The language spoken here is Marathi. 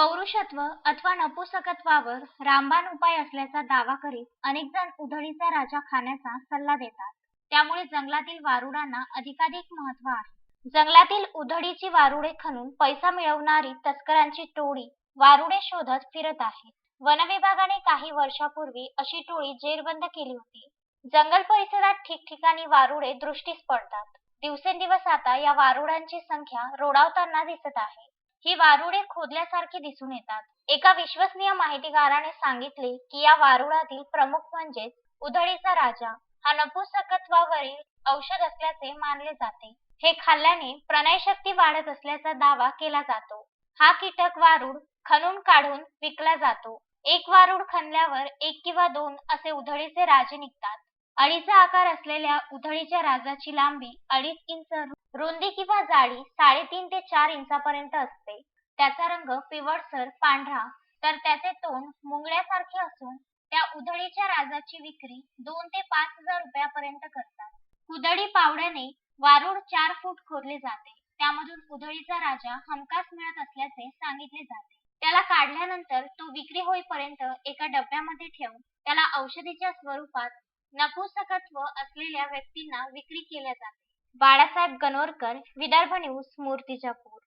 पौरुषत्व अथवा नपुसकत्वावर रामबाण उपाय असल्याचा दावा करीत अनेक जण उधळीचा राजा खाण्याचा सल्ला देतात. त्यामुळे जंगलातील वारुडांना अधिकाधिक महत्त्व आहे. जंगलातील उधळीची वारुडे खणून पैसा मिळवणारी तस्करांची टोळी वारुडे शोधत फिरत आहे. वनविभागाने काही वर्षापूर्वी अशी टोळी जेरबंद केली होती. जंगल परिसरात ठिकठिकाणी वारुडे दृष्टीस पडतात. दिवसेंदिवस आता या वारुडांची संख्या रोडावताना दिसत आहे. ही वारुळे खोदल्यासारखी दिसून येतात. एका विश्वसनीय माहितीगाराने सांगितले की या वारुळातील प्रमुख म्हणजेच उधळीचा राजा. हा नपुसकत्वावरील औषध असल्याचे मानले जाते. हे खाल्ल्याने प्रणयशक्ती वाढत असल्याचा दावा केला जातो. हा कीटक वारुळ खणून काढून विकला जातो. एक वारुळ खणल्यावर एक किंवा दोन असे उधळीचे राजे निघतात. अळीचा आकार असलेल्या उधळीच्या राजाची लांबी अडीच इंच रुंदी किंवा जाडी साडेतीन ते चार इंचापर्यंत असते. त्याचा रंग पिवळसर पांढरा. तर त्याचे तोंड मुंगळ्यासारखे असून त्या उधळीच्या राजाची विक्री दोन ते पाच हजार रुपयापर्यंत करतात. उधळी पावड्याने वारूड चार फूट खोदले जाते. त्यामधून उधळीचा राजा हमखास मिळत असल्याचे सांगितले जाते. त्याला काढल्यानंतर तो विक्री होईपर्यंत एका डब्यामध्ये ठेवून त्याला औषधीच्या स्वरूपात नपुसकत्व असलेल्या व्यक्तींना विक्री केल्या जाते. बाळासाहेब गणोरकर विदर्भ न्यूज मूर्तिजापूर.